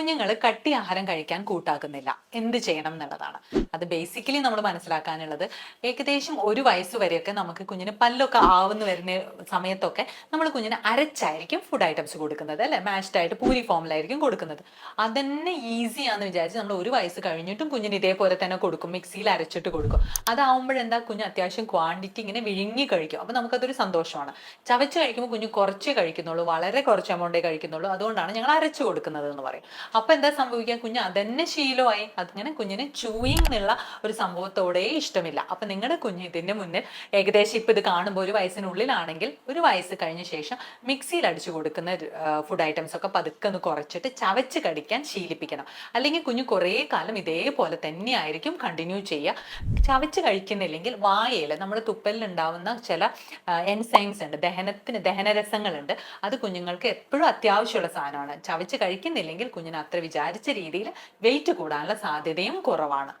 കുഞ്ഞുങ്ങൾ കട്ടി ആഹാരം കഴിക്കാൻ കൂട്ടാക്കുന്നില്ല. എന്ത് ചെയ്യണം എന്നുള്ളതാണ്. അത് ബേസിക്കലി നമ്മൾ മനസ്സിലാക്കാനുള്ളത് ഏകദേശം ഒരു വയസ്സ് വരെയൊക്കെ നമുക്ക് കുഞ്ഞിന് പല്ലൊക്കെ ആവുന്ന വരുന്ന സമയത്തൊക്കെ നമ്മൾ കുഞ്ഞിന് അരച്ചായിരിക്കും ഫുഡ് ഐറ്റംസ് കൊടുക്കുന്നത് അല്ലെ? മാഷ്ഡ് ആയിട്ട് പൂരി ഫോമിലായിരിക്കും കൊടുക്കുന്നത്. അതന്നെ ഈസിയാന്ന് വിചാരിച്ച് നമ്മൾ ഒരു വയസ്സ് കഴിഞ്ഞിട്ടും കുഞ്ഞിന് ഇതേപോലെ തന്നെ കൊടുക്കും. മിക്സിയിൽ അരച്ചിട്ട് കൊടുക്കും. അതാവുമ്പോഴെന്താ കുഞ്ഞ് അത്യാവശ്യം ക്വാണ്ടിറ്റി ഇങ്ങനെ വിഴുങ്ങി കഴിക്കും. അപ്പൊ നമുക്കതൊരു സന്തോഷമാണ്. ചവച്ച് കഴിക്കുമ്പോൾ കുഞ്ഞ് കുറച്ച് കഴിക്കുന്നുള്ളൂ. വളരെ കുറച്ച് എമൗണ്ടേ കഴിക്കുന്നുള്ളൂ. അതുകൊണ്ടാണ് ഞങ്ങൾ അരച്ചു കൊടുക്കുന്നത് എന്ന് പറയും. അപ്പൊ എന്താ സംഭവിക്കുക കുഞ്ഞ് അതന്നെ ശീലമായി. അതിങ്ങനെ കുഞ്ഞിന് ചൂയിങ് എന്നുള്ള ഒരു സംഭവത്തോടെ ഇഷ്ടമില്ല. അപ്പൊ നിങ്ങളുടെ കുഞ്ഞ് ഇതിന്റെ മുന്നിൽ ഏകദേശം ഇപ്പൊ ഇത് കാണുമ്പോൾ ഒരു വയസ്സിനുള്ളിലാണെങ്കിൽ ഒരു വയസ്സ് കഴിഞ്ഞ ശേഷം മിക്സിയിൽ അടിച്ചു കൊടുക്കുന്ന ഫുഡ് ഐറ്റംസ് ഒക്കെ പതുക്കെ ഒന്ന് കുറച്ചിട്ട് ചവച്ച് കടിക്കാൻ ശീലിപ്പിക്കണം. അല്ലെങ്കിൽ കുഞ്ഞ് കുറേ കാലം ഇതേപോലെ തന്നെയായിരിക്കും കണ്ടിന്യൂ ചെയ്യുക ചവച്ച് കഴിക്കുന്നില്ലെങ്കിൽ വായയിൽ നമ്മുടെ തുപ്പലിൽ ഉണ്ടാവുന്ന ചില എൻസൈംസ് ഉണ്ട്. ദഹനത്തിന് ദഹനരസങ്ങളുണ്ട്. അത് കുഞ്ഞുങ്ങൾക്ക് എപ്പോഴും അത്യാവശ്യമുള്ള സാധനമാണ്. ചവച്ച് കഴിക്കുന്നില്ലെങ്കിൽ കുഞ്ഞിന് അത്ര വിചാരിച്ച രീതിയിൽ വെയിറ്റ് കൂടാനുള്ള സാധ്യതയും കുറവാണ്.